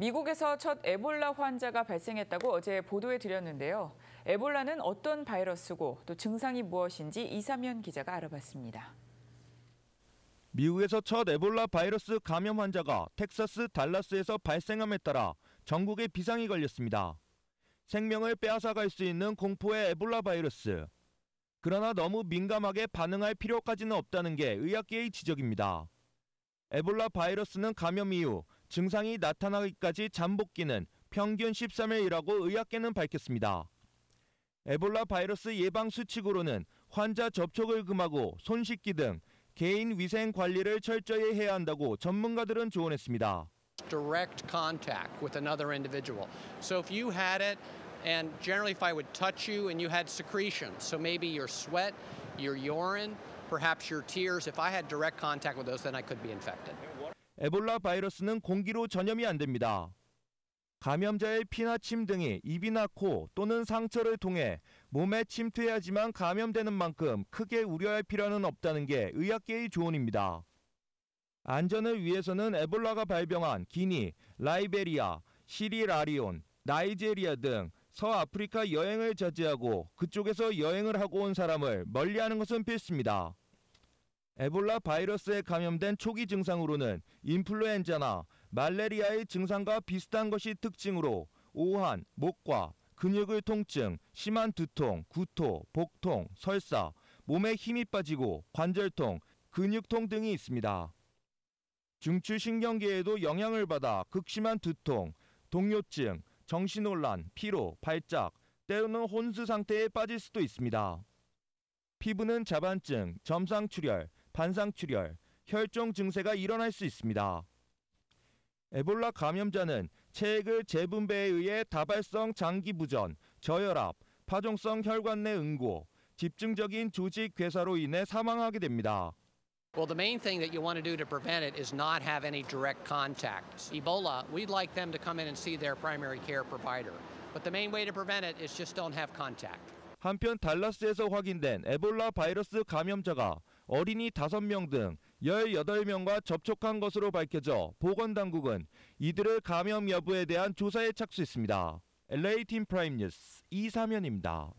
미국에서 첫 에볼라 환자가 발생했다고 어제 보도해 드렸는데요. 에볼라는 어떤 바이러스고 또 증상이 무엇인지 이사면 기자가 알아봤습니다. 미국에서 첫 에볼라 바이러스 감염 환자가 텍사스 달라스에서 발생함에 따라 전국에 비상이 걸렸습니다. 생명을 빼앗아갈 수 있는 공포의 에볼라 바이러스. 그러나 너무 민감하게 반응할 필요까지는 없다는 게 의학계의 지적입니다. 에볼라 바이러스는 감염 이후 증상이 나타나기까지 잠복기는 평균 13일이라고 의학계는 밝혔습니다. 에볼라 바이러스 예방 수칙으로는 환자 접촉을 금하고 손 씻기 등 개인 위생 관리를 철저히 해야 한다고 전문가들은 조언했습니다. direct contact with another individual. So if you had it, and generally if I would touch you and you had secretions, so maybe your sweat, your urine, perhaps your tears, if I had direct contact with those, then I could be infected. 에볼라 바이러스는 공기로 전염이 안 됩니다. 감염자의 피나 침 등이 입이나 코 또는 상처를 통해 몸에 침투해야지만 감염되는 만큼 크게 우려할 필요는 없다는 게 의학계의 조언입니다. 안전을 위해서는 에볼라가 발병한 기니, 라이베리아, 시리라리온, 나이제리아 등 서아프리카 여행을 자제하고 그쪽에서 여행을 하고 온 사람을 멀리하는 것은 필수입니다. 에볼라 바이러스에 감염된 초기 증상으로는 인플루엔자나 말레리아의 증상과 비슷한 것이 특징으로 오한, 목과 근육을 통증, 심한 두통, 구토, 복통, 설사, 몸에 힘이 빠지고 관절통, 근육통 등이 있습니다. 중추신경계에도 영향을 받아 극심한 두통, 동요증, 정신혼란, 피로, 발작, 때로는 혼수 상태에 빠질 수도 있습니다. 피부는 자반증, 점상출혈, 반상출혈, 혈종 증세가 일어날 수 있습니다. 에볼라 감염자는 체액을 재분배에 의해 다발성 장기 부전, 저혈압, 파종성 혈관 내 응고, 집중적인 조직 괴사로 인해 사망하게 됩니다. Well, the main thing that you want to do to prevent it is not have any direct contact. Ebola, we'd like them to come in and see their primary care provider. But the main way to prevent it is just don't have contact. 한편 달라스에서 확인된 에볼라 바이러스 감염자가 어린이 5명 등 18명과 접촉한 것으로 밝혀져 보건당국은 이들의 감염 여부에 대한 조사에 착수했습니다. LA 팀 프라임 뉴스 이사면입니다.